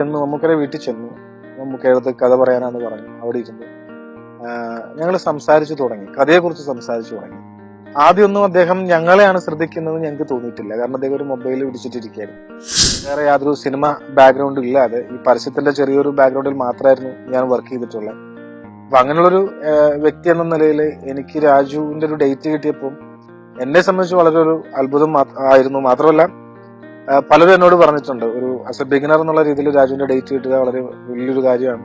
ചെന്നു മമ്മൂക്കരെ വീട്ടിൽ ചെന്നു. മമ്മൂക്കയുടെ കഥ പറയാനാന്ന് പറഞ്ഞു അവിടെ ഇരുന്നു ഞങ്ങൾ സംസാരിച്ചു തുടങ്ങി. കഥയെക്കുറിച്ച് സംസാരിച്ചു തുടങ്ങി. ആദ്യമൊന്നും അദ്ദേഹം ഞങ്ങളെയാണ് ശ്രദ്ധിക്കുന്നത് ഞങ്ങൾക്ക് തോന്നിയിട്ടില്ല. കാരണം അദ്ദേഹം ഒരു മൊബൈൽ പിടിച്ചിട്ടിരിക്കുകയായിരുന്നു. വേറെ യാതൊരു സിനിമ ബാക്ക്ഗ്രൗണ്ട് ഇല്ലാതെ. ഈ പരസ്യത്തിന്റെ ചെറിയൊരു ബാക്ക്ഗ്രൗണ്ടിൽ മാത്രമായിരുന്നു ഞാൻ വർക്ക് ചെയ്തിട്ടുള്ളത്. അപ്പൊ അങ്ങനെയുള്ളൊരു വ്യക്തി എന്ന നിലയിൽ എനിക്ക് രാജുവിന്റെ ഒരു ഡേറ്റ് കിട്ടിയപ്പോൾ എന്നെ സംബന്ധിച്ച് വളരെ ഒരു അത്ഭുതം ആയിരുന്നു. മാത്രമല്ല പലരും എന്നോട് പറഞ്ഞിട്ടുണ്ട്. ഒരു ആസ് എ ബിഗിനർ എന്നുള്ള രീതിയിൽ രാജുവിന്റെ ഡേറ്റ് കിട്ടുക വളരെ വലിയൊരു കാര്യമാണ്.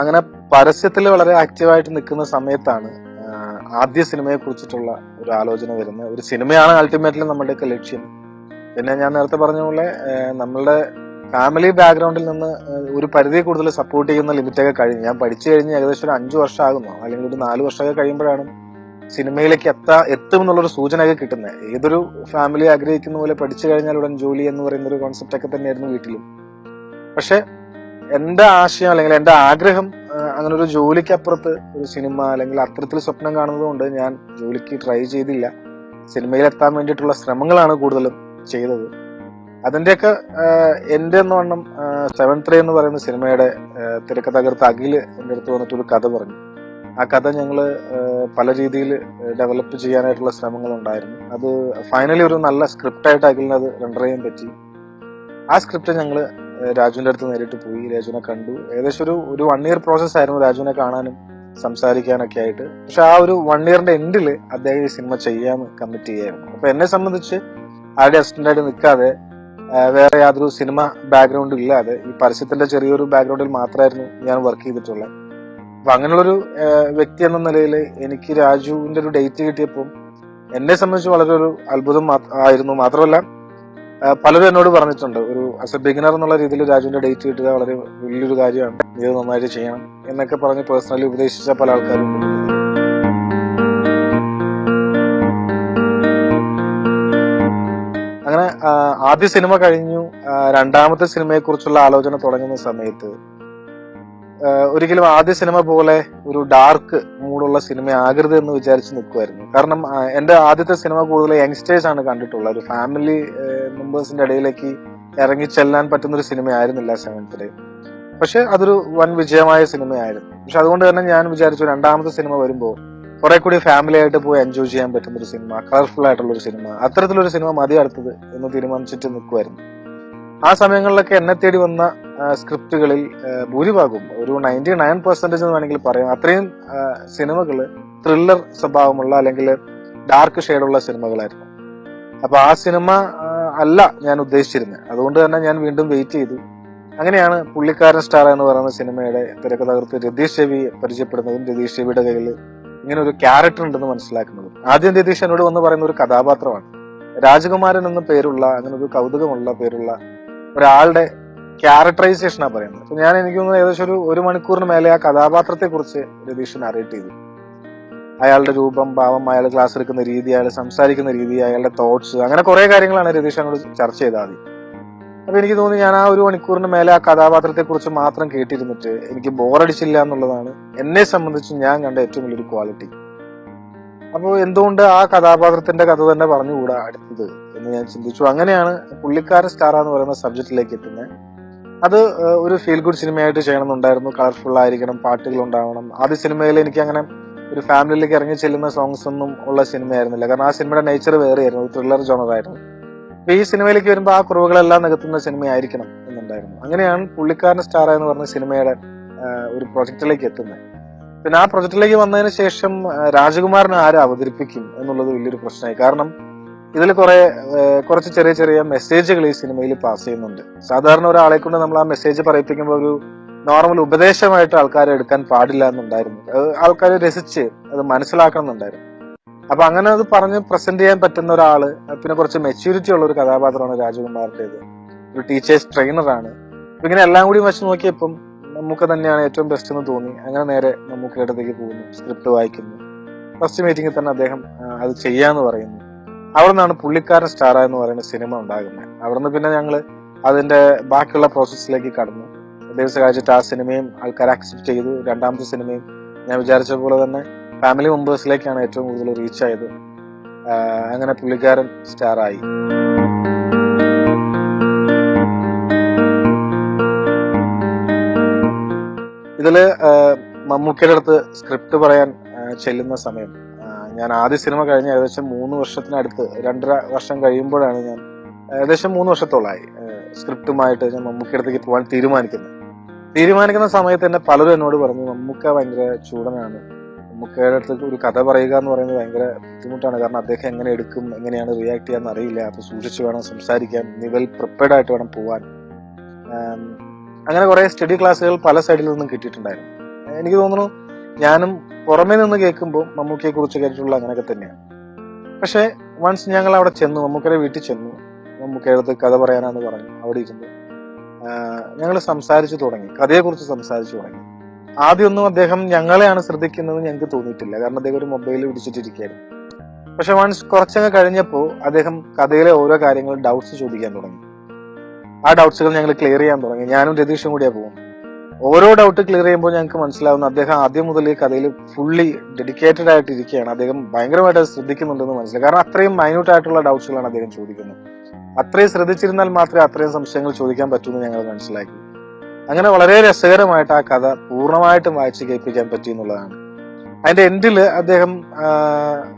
അങ്ങനെ പരസ്യത്തിൽ വളരെ ആക്റ്റീവായിട്ട് നിൽക്കുന്ന സമയത്താണ് ആദ്യ സിനിമയെ കുറിച്ചിട്ടുള്ള ഒരു ആലോചന വരുന്നത് ഒരു സിനിമയാണ് അൾട്ടിമേറ്റ്ലി നമ്മുടെയൊക്കെ ലക്ഷ്യം. പിന്നെ ഞാൻ നേരത്തെ പറഞ്ഞ പോലെ നമ്മളുടെ ഫാമിലി ബാക്ക്ഗ്രൗണ്ടിൽ നിന്ന് ഒരു പരിധി കൂടുതൽ സപ്പോർട്ട് ചെയ്യുന്ന ലിമിറ്റൊക്കെ കഴിഞ്ഞു. ഞാൻ പഠിച്ചു കഴിഞ്ഞ് ഏകദേശം ഒരു അഞ്ചു വർഷം ആകുന്നു അല്ലെങ്കിൽ ഒരു നാല് വർഷമൊക്കെ കഴിയുമ്പോഴാണ് സിനിമയിലേക്ക് എത്താ എത്തും എന്നുള്ളൊരു സൂചനയൊക്കെ കിട്ടുന്നത് ഏതൊരു ഫാമിലി ആഗ്രഹിക്കുന്ന പോലെ പഠിച്ചു കഴിഞ്ഞാൽ ഉടൻ ജോലി എന്ന് പറയുന്ന ഒരു കോൺസെപ്റ്റ് ഒക്കെ തന്നെയായിരുന്നു വീട്ടിലും. പക്ഷെ എന്റെ ആശയം അല്ലെങ്കിൽ എന്റെ ആഗ്രഹം അങ്ങനെ ഒരു ജോലിക്ക് അപ്പുറത്ത് ഒരു സിനിമ അല്ലെങ്കിൽ അത്തരത്തിൽ സ്വപ്നം കാണുന്നത് കൊണ്ട് ഞാൻ ജോലിക്ക് ട്രൈ ചെയ്തില്ല. സിനിമയിൽ എത്താൻ വേണ്ടിയിട്ടുള്ള ശ്രമങ്ങളാണ് കൂടുതലും ചെയ്തത്. അതിന്റെയൊക്കെ എന്റെ എന്ന് വണ്ണം സെവൻ ത്രീ എന്ന് പറയുന്ന സിനിമയുടെ തിരക്കഥാകൃത്ത് അഖിൽ എന്റെ അടുത്ത് വന്നിട്ട് ഒരു കഥ പറഞ്ഞു. ആ കഥ ഞങ്ങൾ പല രീതിയിൽ ഡെവലപ്പ് ചെയ്യാനായിട്ടുള്ള ശ്രമങ്ങൾ ഉണ്ടായിരുന്നു അത് ഫൈനലി ഒരു നല്ല സ്ക്രിപ്റ്റായിട്ട് അഖിലിന് അത് റെൻഡർ ചെയ്യാൻ പറ്റി. ആ സ്ക്രിപ്റ്റ് ഞങ്ങൾ ഏഹ് രാജുവിന്റെ അടുത്ത് നേരിട്ട് പോയി. രാജുവിനെ കണ്ടു. ഏകദേശം ഒരു ഒരു വൺ ഇയർ പ്രോസസ് ആയിരുന്നു രാജുവിനെ കാണാനും സംസാരിക്കാനൊക്കെ ആയിട്ട്. പക്ഷെ ആ ഒരു വൺ ഇയറിന്റെ എൻഡിൽ അദ്ദേഹം ഈ സിനിമ ചെയ്യാന്ന് കമ്മിറ്റ് ചെയ്യായിരുന്നു. അപ്പൊ എന്നെ സംബന്ധിച്ച് ആരുടെ അസിസ്റ്റന്റായിട്ട് നിൽക്കാതെ വേറെ യാതൊരു സിനിമ ബാക്ക്ഗ്രൗണ്ട് ഇല്ലാതെ ഈ പരസ്യത്തിന്റെ ചെറിയൊരു ബാക്ക്ഗ്രൗണ്ടിൽ മാത്രമായിരുന്നു ഞാൻ വർക്ക് ചെയ്തിട്ടുള്ളത്. അപ്പൊ അങ്ങനെയുള്ളൊരു വ്യക്തി എന്ന നിലയിൽ എനിക്ക് രാജുവിന്റെ ഒരു ഡേറ്റ് കിട്ടിയപ്പോൾ എന്നെ സംബന്ധിച്ച് വളരെ ഒരു അത്ഭുതം ആയിരുന്നു. മാത്രമല്ല പലരും എന്നോട് പറഞ്ഞിട്ടുണ്ട് ഒരു ആസ് എ ബിഗിനർ എന്നുള്ള രീതിയിൽ രാജുവിന്റെ ഡേറ്റ് കിട്ടുക വളരെ വലിയൊരു കാര്യമാണ് ഇത് നന്നായിട്ട് ചെയ്യണം എന്നൊക്കെ പറഞ്ഞ് പേഴ്സണലി ഉപദേശിച്ച പല ആൾക്കാരും. അങ്ങനെ ആദ്യ സിനിമ കഴിഞ്ഞു രണ്ടാമത്തെ സിനിമയെക്കുറിച്ചുള്ള ആലോചന തുടങ്ങുന്ന സമയത്ത് ഒരിക്കലും ആദ്യ സിനിമ പോലെ ഒരു ഡാർക്ക് മൂഡുള്ള സിനിമ ആകരുത് എന്ന് വിചാരിച്ച് നിൽക്കുമായിരുന്നു കാരണം എന്റെ ആദ്യത്തെ സിനിമ കൂടുതൽ യങ്സ്റ്റേഴ്സ് ആണ് കണ്ടിട്ടുള്ളത്. ഒരു ഫാമിലി മെമ്പേഴ്സിന്റെ ഇടയിലേക്ക് ഇറങ്ങി ചെല്ലാൻ പറ്റുന്ന ഒരു സിനിമ ആയിരുന്നില്ല സെവൻത്തിൽ പക്ഷെ അതൊരു വൻ വിജയമായ സിനിമയായിരുന്നു. പക്ഷെ അതുകൊണ്ട് തന്നെ ഞാൻ വിചാരിച്ചു രണ്ടാമത്തെ സിനിമ വരുമ്പോൾ കുറെ കൂടി ഫാമിലി ആയിട്ട് പോയി എൻജോയ് ചെയ്യാൻ പറ്റുന്ന ഒരു സിനിമ കളർഫുൾ ആയിട്ടുള്ള ഒരു സിനിമ അത്തരത്തിലൊരു സിനിമ മതി അടുത്തത് എന്ന് തീരുമാനിച്ചിട്ട് നിൽക്കുമായിരുന്നു ആ സമയങ്ങളിലൊക്കെ എന്നെ തേടി വന്ന സ്ക്രിപ്റ്റുകളിൽ ഭൂരിഭാഗവും ഒരു നയന്റി നയൻ പെർസെന്റേജ് എന്ന് വേണമെങ്കിൽ പറയാം. അത്രയും സിനിമകൾ ത്രില്ലർ സ്വഭാവമുള്ള അല്ലെങ്കിൽ ഡാർക്ക് ഷെയ്ഡുള്ള സിനിമകളായിരുന്നു. അപ്പൊ ആ സിനിമ അല്ല ഞാൻ ഉദ്ദേശിച്ചിരുന്നത് അതുകൊണ്ട് തന്നെ ഞാൻ വീണ്ടും വെയിറ്റ് ചെയ്തു. അങ്ങനെയാണ് പുള്ളിക്കാരൻ സ്റ്റാർ എന്ന് പറയുന്ന സിനിമയുടെ തിരക്കഥാകൃത്ത് രതീഷ് രവി പരിചയപ്പെടുന്നതും രതീഷ് രവിയുടെ കയ്യിൽ ഇങ്ങനെ ഒരു ക്യാരക്ടർ ഉണ്ടെന്ന് മനസ്സിലാക്കുന്നതും. ആദ്യം രതീഷ് എന്നോട് വന്ന് പറയുന്ന ഒരു കഥാപാത്രമാണ്. രാജകുമാരൻ എന്ന പേരുള്ള അങ്ങനെ ഒരു കൗതുകമുള്ള പേരുള്ള ഒരാളുടെ ക്യാരക്ടറൈസേഷനാണ് പറയുന്നത്. അപ്പൊ ഞാൻ എനിക്ക് തോന്നുന്നു ഏകദേശം ഒരു ഒരു മണിക്കൂറിന് മേലെ ആ കഥാപാത്രത്തെ കുറിച്ച് രതീഷ് നറേറ്റ് ചെയ്തു. അയാളുടെ രൂപം ഭാവം അയാൾ ക്ലാസ് എടുക്കുന്ന രീതി അയാൾ സംസാരിക്കുന്ന രീതി അയാളുടെ തോട്ട്സ് അങ്ങനെ കുറെ കാര്യങ്ങളാണ് രതീഷ് എന്നോട് ചർച്ച ചെയ്താൽ മതി അപ്പൊ എനിക്ക് തോന്നി ഞാൻ ആ ഒരു മണിക്കൂറിന് മേലെ ആ കഥാപാത്രത്തെ കുറിച്ച് മാത്രം കേട്ടിരുന്നിട്ട് എനിക്ക് ബോറടിച്ചില്ല എന്നുള്ളതാണ് എന്നെ സംബന്ധിച്ച് ഞാൻ കണ്ട ഏറ്റവും വലിയൊരു ക്വാളിറ്റി അപ്പോൾ എന്തുകൊണ്ട് ആ കഥാപാത്രത്തിന്റെ കഥ തന്നെ പറഞ്ഞുകൂടാ അടുത്തത് എന്ന് ഞാൻ ചിന്തിച്ചു. അങ്ങനെയാണ് പുള്ളിക്കാരൻ സ്റ്റാർ എന്ന് പറയുന്ന സബ്ജക്റ്റിലേക്ക് എത്തുന്നത് അത് ഒരു ഫീൽ ഗുഡ് സിനിമയായിട്ട് ചെയ്യണമെന്നുണ്ടായിരുന്നു. കളർഫുൾ ആയിരിക്കണം പാട്ടുകൾ ഉണ്ടാവണം. ആദ്യ സിനിമയിൽ എനിക്ക് അങ്ങനെ ഒരു ഫാമിലിയിലേക്ക് ഇറങ്ങി ചെല്ലുന്ന സോങ്സ് ഒന്നും ഉള്ള സിനിമയായിരുന്നില്ല കാരണം ആ സിനിമയുടെ നേച്ചർ വേറെയായിരുന്നു. ത്രില്ലർ ജോണറായിരുന്നു അപ്പൊ ഈ സിനിമയിലേക്ക് വരുമ്പോൾ ആ കുറവുകളെല്ലാം നികത്തുന്ന സിനിമയായിരിക്കണം എന്നുണ്ടായിരുന്നു. അങ്ങനെയാണ് പുള്ളിക്കാരൻ സ്റ്റാർ എന്ന് പറഞ്ഞ സിനിമയുടെ ഒരു പ്രൊജക്റ്റിലേക്ക് എത്തുന്നത്. പിന്നെ ആ പ്രൊജക്റ്റിലേക്ക് വന്നതിന് ശേഷം രാജകുമാരനെ ആര് അവതരിപ്പിക്കും എന്നുള്ളത് വലിയൊരു പ്രശ്നമായി. കാരണം ഇതിൽ കുറെ കുറച്ച് ചെറിയ ചെറിയ മെസ്സേജുകൾ ഈ സിനിമയിൽ പാസ് ചെയ്യുന്നുണ്ട്. സാധാരണ ഒരാളെ കൊണ്ട് നമ്മൾ ആ മെസ്സേജ് പറയിപ്പിക്കുമ്പോൾ ഒരു നോർമൽ ഉപദേശമായിട്ട് ആൾക്കാരെ എടുക്കാൻ പാടില്ല എന്നുണ്ടായിരുന്നു. ആൾക്കാർ രസിച്ച് അത് മനസ്സിലാക്കണം എന്നുണ്ടായിരുന്നു. അപ്പൊ അങ്ങനെ അത് പറഞ്ഞ് പ്രസന്റ് ചെയ്യാൻ പറ്റുന്ന ഒരാൾ പിന്നെ കുറച്ച് മെച്യൂരിറ്റി ഉള്ള ഒരു കഥാപാത്രമാണ് രാജകുമാറിന്റേത് ഒരു ടീച്ചേഴ്സ് ട്രെയിനറാണ് ഇങ്ങനെ എല്ലാം കൂടി വെച്ച് നോക്കിയപ്പം നമുക്ക് തന്നെയാണ് ഏറ്റവും ബെസ്റ്റ് എന്ന് തോന്നി. അങ്ങനെ നേരെ നമുക്ക് ഇടത്തേക്ക് പോകുന്നു സ്ക്രിപ്റ്റ് വായിക്കുന്നു. ഫസ്റ്റ് മീറ്റിംഗിൽ തന്നെ അദ്ദേഹം അത് ചെയ്യാന്ന് പറയുന്നു. അവിടെ നിന്നാണ് പുള്ളിക്കാരൻ സ്റ്റാർ എന്ന് പറയുന്ന സിനിമ ഉണ്ടാകുന്നത്. അവിടെ നിന്ന് പിന്നെ ഞങ്ങൾ അതിന്റെ ബാക്കിയുള്ള പ്രോസസ്സിലേക്ക് കടന്നു. ദിവസം കഴിച്ചിട്ട് ആ സിനിമയും ആൾക്കാർ അക്സെപ്റ്റ് ചെയ്തു. രണ്ടാമത്തെ സിനിമയും ഞാൻ വിചാരിച്ച പോലെ തന്നെ ഫാമിലി മെമ്പേഴ്സിലേക്കാണ് ഏറ്റവും കൂടുതൽ റീച്ച് ആയത്. അങ്ങനെ പുള്ളിക്കാരൻ സ്റ്റാറായി ഇതിൽ മമ്മൂക്കയുടെ അടുത്ത് സ്ക്രിപ്റ്റ് പറയാൻ ചെല്ലുന്ന സമയം. ഞാൻ ആദ്യ സിനിമ കഴിഞ്ഞ ഏകദേശം മൂന്ന് വർഷത്തിനടുത്ത് രണ്ടര വർഷം കഴിയുമ്പോഴാണ് ഞാൻ ഏകദേശം മൂന്ന് വർഷത്തോളമായി സ്ക്രിപ്റ്റുമായിട്ട് ഞാൻ മമ്മൂക്കടുത്തേക്ക് പോകാൻ തീരുമാനിക്കുന്നത്. തീരുമാനിക്കുന്ന സമയത്ത് തന്നെ പലരും എന്നോട് പറഞ്ഞു മമ്മൂക്ക ഭയങ്കര ചൂടനാണ്. മമ്മൂക്കയുടെ അടുത്ത് ഒരു കഥ പറയുക എന്ന് പറയുന്നത് ഭയങ്കര ബുദ്ധിമുട്ടാണ്. കാരണം അദ്ദേഹം എങ്ങനെ എടുക്കും എങ്ങനെയാണ് റിയാക്ട് ചെയ്യാന്ന് അറിയില്ല. അപ്പൊ സൂക്ഷിച്ച് വേണം സംസാരിക്കാൻ നിവൽ വെൽ പ്രിപ്പയർഡ് ആയിട്ട് വേണം പോവാൻ. അങ്ങനെ കുറെ സ്റ്റഡി ക്ലാസ്സുകൾ പല സൈഡിൽ നിന്നും കിട്ടിയിട്ടുണ്ടായിരുന്നു. എനിക്ക് തോന്നുന്നു ഞാനും പുറമേ നിന്ന് കേൾക്കുമ്പോൾ മമ്മൂക്കയെ കുറിച്ച് കേട്ടിട്ടുള്ള അങ്ങനെയൊക്കെ തന്നെയാണ്. പക്ഷേ വൺസ് ഞങ്ങൾ അവിടെ ചെന്നു മമ്മൂക്കയുടെ വീട്ടിൽ ചെന്നു മമ്മൂക്കയുടെ അടുത്ത് കഥ പറയാനാന്ന് പറഞ്ഞു അവിടെ ഇരുന്നു. ഞങ്ങൾ സംസാരിച്ചു തുടങ്ങി കഥയെക്കുറിച്ച് സംസാരിച്ചു തുടങ്ങി. ആദ്യമൊന്നും അദ്ദേഹം ഞങ്ങളെയാണ് ശ്രദ്ധിക്കുന്നത് ഞങ്ങൾക്ക് തോന്നിയിട്ടില്ല കാരണം അദ്ദേഹം ഒരു മൊബൈൽ പിടിച്ചിട്ടിരിക്കുകയായിരുന്നു. പക്ഷെ വൺസ് കുറച്ചങ്ങ് കഴിഞ്ഞപ്പോൾ അദ്ദേഹം കഥയിലെ ഓരോ കാര്യങ്ങളും ഡൗട്ട്സ് ചോദിക്കാൻ തുടങ്ങി. ആ ഡൗട്ട്സുകൾ ഞങ്ങൾ ക്ലിയർ ചെയ്യാൻ തുടങ്ങി. ഞാനും രതീഷും കൂടിയാണ് പോകും ഓരോ ഡൗട്ട് ക്ലിയർ ചെയ്യുമ്പോൾ ഞങ്ങൾക്ക് മനസ്സിലാവുന്ന അദ്ദേഹം ആദ്യം മുതൽ ഈ കഥയിൽ ഫുള്ളി ഡെഡിക്കേറ്റഡ് ആയിട്ട് ഇരിക്കുകയാണ്. അദ്ദേഹം ഭയങ്കരമായിട്ട് ശ്രദ്ധിക്കുന്നുണ്ടെന്ന് മനസ്സിലായി. കാരണം അത്രയും മൈന്യൂട്ട് ആയിട്ടുള്ള ഡൗട്ട്സുകളാണ് അദ്ദേഹം ചോദിക്കുന്നത്. അത്രയും ശ്രദ്ധിച്ചിരുന്നാൽ മാത്രമേ അത്രയും സംശയങ്ങൾ ചോദിക്കാൻ പറ്റൂ എന്ന് ഞങ്ങൾ മനസ്സിലാക്കി അങ്ങനെ വളരെ രസകരമായിട്ട് ആ കഥ പൂർണമായിട്ടും വായിച്ച് കേൾപ്പിക്കാൻ പറ്റി എന്നുള്ളതാണ്. അതിന്റെ എൻഡിൽ അദ്ദേഹം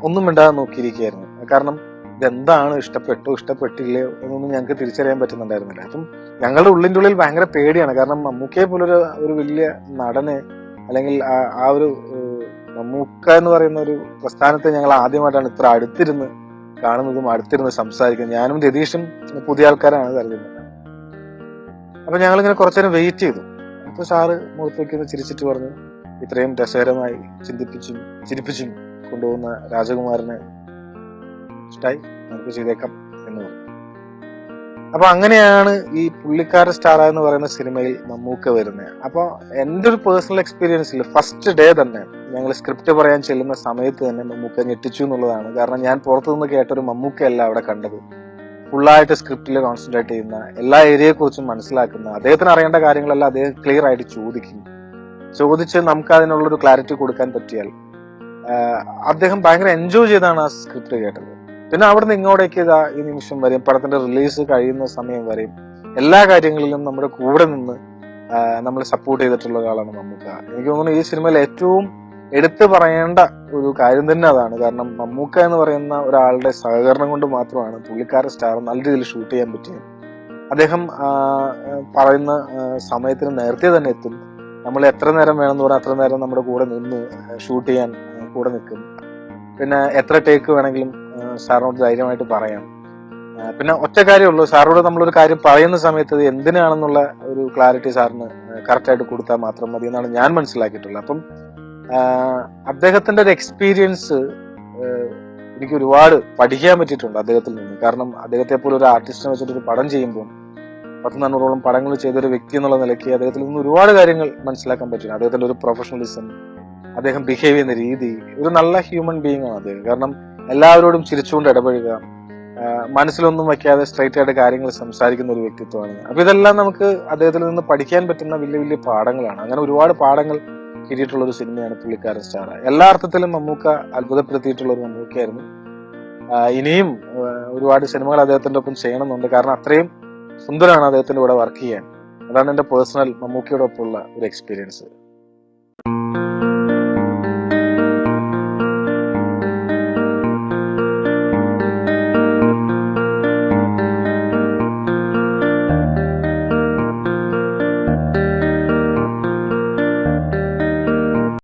ഒന്നും മിണ്ടാതെ നോക്കിയിരിക്കുകയായിരുന്നു. കാരണം ഇതെന്താണ് ഇഷ്ടപ്പെട്ടു ഇഷ്ടപ്പെട്ടില്ലയോ എന്നൊന്നും ഞങ്ങൾക്ക് തിരിച്ചറിയാൻ പറ്റുന്നുണ്ടായിരുന്നില്ല. അപ്പം ഞങ്ങളുടെ ഉള്ളിന്റെ ഉള്ളിൽ ഭയങ്കര പേടിയാണ്. കാരണം മമ്മൂക്കയെ പോലൊരു ഒരു വലിയ നടനെ അല്ലെങ്കിൽ ആ- ഒരു മമ്മൂക്ക എന്ന് പറയുന്ന ഒരു പ്രസ്ഥാനത്തെ ഞങ്ങൾ ആദ്യമായിട്ടാണ് ഇത്ര അടുത്തിരുന്ന് കാണുന്നതും അടുത്തിരുന്ന് സംസാരിക്കുന്നത്. ഞാനും രതീഷും പുതിയ ആൾക്കാരാണ് കരുതുന്നത് അപ്പൊ ഞങ്ങളിങ്ങനെ കുറച്ചേരം വെയിറ്റ് ചെയ്തു. അപ്പൊ സാറ് മുഖത്തേക്ക് ചിരിച്ചിട്ട് പറഞ്ഞു ഇത്രയും രസകരമായി ചിന്തിപ്പിച്ചും ചിരിപ്പിച്ചും കൊണ്ടുപോകുന്ന രാജകുമാരനെ ഇഷ്ടായി. നമുക്ക് ചെയ്തേക്കാം എന്ന് പറഞ്ഞു അപ്പൊ അങ്ങനെയാണ് ഈ പുള്ളിക്കാരൻ സ്റ്റാർ എന്ന് പറയുന്ന സിനിമയിൽ മമ്മൂക്ക വരുന്നത്. അപ്പൊ എന്റെ ഒരു പേഴ്സണൽ എക്സ്പീരിയൻസിൽ ഫസ്റ്റ് ഡേ തന്നെ ഞങ്ങൾ സ്ക്രിപ്റ്റ് പറയാൻ ചെല്ലുന്ന സമയത്ത് തന്നെ മമ്മൂക്ക ഞെട്ടിച്ചു എന്നുള്ളതാണ്. കാരണം ഞാൻ പുറത്തുനിന്ന് കേട്ടൊരു മമ്മൂക്കയല്ല അവിടെ കണ്ടത്. ഫുള്ളായിട്ട് സ്ക്രിപ്റ്റിൽ കോൺസെൻട്രേറ്റ് ചെയ്യുന്ന എല്ലാ ഏരിയയെ കുറിച്ചും മനസ്സിലാക്കുന്ന അദ്ദേഹത്തിന് അറിയേണ്ട കാര്യങ്ങളെല്ലാം അദ്ദേഹം ക്ലിയർ ആയിട്ട് ചോദിക്കും ചോദിച്ച് നമുക്ക് അതിനുള്ളൊരു ക്ലാരിറ്റി കൊടുക്കാൻ പറ്റിയാൽ അദ്ദേഹം ഭയങ്കര എൻജോയ് ചെയ്താണ് ആ സ്ക്രിപ്റ്റ് കേട്ടത്. പിന്നെ അവിടുന്ന് ഇങ്ങോട്ടേക്ക് ഇതാ ഈ നിമിഷം വരെയും പടത്തിന്റെ റിലീസ് കഴിയുന്ന സമയം വരെയും എല്ലാ കാര്യങ്ങളിലും നമ്മുടെ കൂടെ നിന്ന് നമ്മൾ സപ്പോർട്ട് ചെയ്തിട്ടുള്ള ഒരാളാണ് മമ്മൂക്ക. എനിക്ക് തോന്നുന്നു ഈ സിനിമയിൽ ഏറ്റവും എടുത്തു പറയേണ്ട ഒരു കാര്യം തന്നെ അതാണ്. കാരണം മമ്മൂക്ക എന്ന് പറയുന്ന ഒരാളുടെ സഹകരണം കൊണ്ട് മാത്രമാണ് പുള്ളിക്കാരൻ സ്റ്റാർ നല്ല രീതിയിൽ ഷൂട്ട് ചെയ്യാൻ പറ്റിയത്. അദ്ദേഹം പറയുന്ന സമയത്തിന് നേരത്തെ തന്നെ എത്തും. നമ്മൾ എത്ര നേരം വേണമെന്ന് പറഞ്ഞാൽ അത്ര നേരം നമ്മുടെ കൂടെ നിന്ന് ഷൂട്ട് ചെയ്യാൻ കൂടെ നിൽക്കും. പിന്നെ എത്ര ടേക്ക് വേണമെങ്കിലും സാറിനോട് ധൈര്യമായിട്ട് പറയാം. പിന്നെ ഒറ്റ കാര്യമുള്ളൂ സാറിനോട് നമ്മളൊരു കാര്യം പറയുന്ന സമയത്ത് അത് എന്തിനാണെന്നുള്ള ഒരു ക്ലാരിറ്റി സാറിന് കറക്റ്റായിട്ട് കൊടുത്താൽ മാത്രം മതി എന്നാണ് ഞാൻ മനസ്സിലാക്കിയിട്ടുള്ളത്. അപ്പം അദ്ദേഹത്തിന്റെ ഒരു എക്സ്പീരിയൻസ് എനിക്ക് ഒരുപാട് പഠിക്കാൻ പറ്റിയിട്ടുണ്ട് അദ്ദേഹത്തിൽ നിന്ന്. കാരണം അദ്ദേഹത്തെ പോലെ ഒരു ആർട്ടിസ്റ്റിനെ വെച്ചിട്ട് ഒരു പടം ചെയ്യുമ്പോൾ പത്ത് നാനൂറോളം പടങ്ങൾ ചെയ്തൊരു വ്യക്തി എന്നുള്ള നിലയ്ക്ക് അദ്ദേഹത്തിൽ നിന്ന് ഒരുപാട് കാര്യങ്ങൾ മനസ്സിലാക്കാൻ പറ്റും. അദ്ദേഹത്തിന്റെ ഒരു പ്രൊഫഷണലിസം അദ്ദേഹം ബിഹേവ് ചെയ്യുന്ന രീതി ഒരു നല്ല ഹ്യൂമൻ ബീയിങ് ആണ് അദ്ദേഹം. കാരണം എല്ലാവരോടും ചിരിച്ചുകൊണ്ട് ഇടപഴകുക. മനസ്സിലൊന്നും വയ്ക്കാതെ സ്ട്രൈറ്റ് ആയിട്ട് കാര്യങ്ങൾ സംസാരിക്കുന്ന ഒരു വ്യക്തിത്വമാണ്. അപ്പൊ ഇതെല്ലാം നമുക്ക് അദ്ദേഹത്തിൽ നിന്ന് പഠിക്കാൻ പറ്റുന്ന വലിയ വലിയ പാഠങ്ങളാണ്. അങ്ങനെ ഒരുപാട് പാഠങ്ങൾ കിട്ടിയിട്ടുള്ള ഒരു സിനിമയാണ് പുള്ളിക്കാരൻ സ്റ്റാർ എല്ലാ അർത്ഥത്തിലും മമ്മൂക്ക അത്ഭുതപ്പെടുത്തിയിട്ടുള്ള ഒരു മമ്മൂക്കയായിരുന്നു ഇനിയും ഒരുപാട് സിനിമകൾ അദ്ദേഹത്തിന്റെ ഒപ്പം ചെയ്യണമെന്നുണ്ട്. കാരണം അത്രയും സുന്ദരമാണ് അദ്ദേഹത്തിന്റെ കൂടെ വർക്ക് ചെയ്യാൻ. അതാണ് എന്റെ പേഴ്സണൽ മമ്മൂക്കയോടൊപ്പമുള്ള ഒരു എക്സ്പീരിയൻസ്